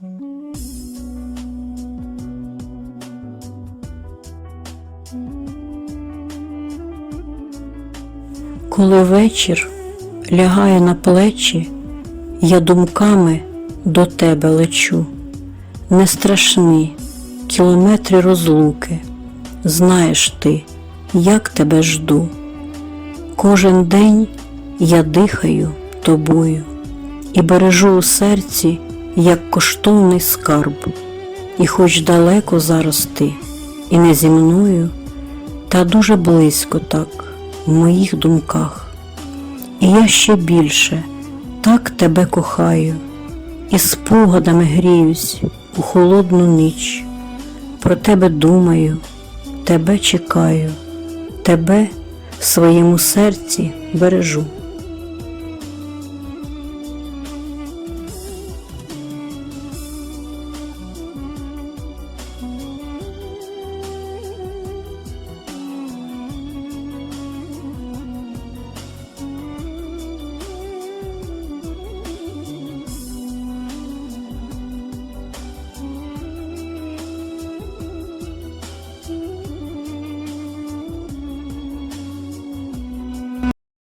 Коли вечір лягає на плечі, я думками до тебе лечу, не страшні кілометри розлуки, знаєш ти, як тебе жду. Кожен день я дихаю тобою і бережу у серці як коштовний скарб. І хоч далеко зараз ти, і не зі мною, та дуже близько так в моїх думках. І я ще більше так тебе кохаю, і спогадами гріюсь у холодну ніч. Про тебе думаю, тебе чекаю, тебе в своєму серці бережу.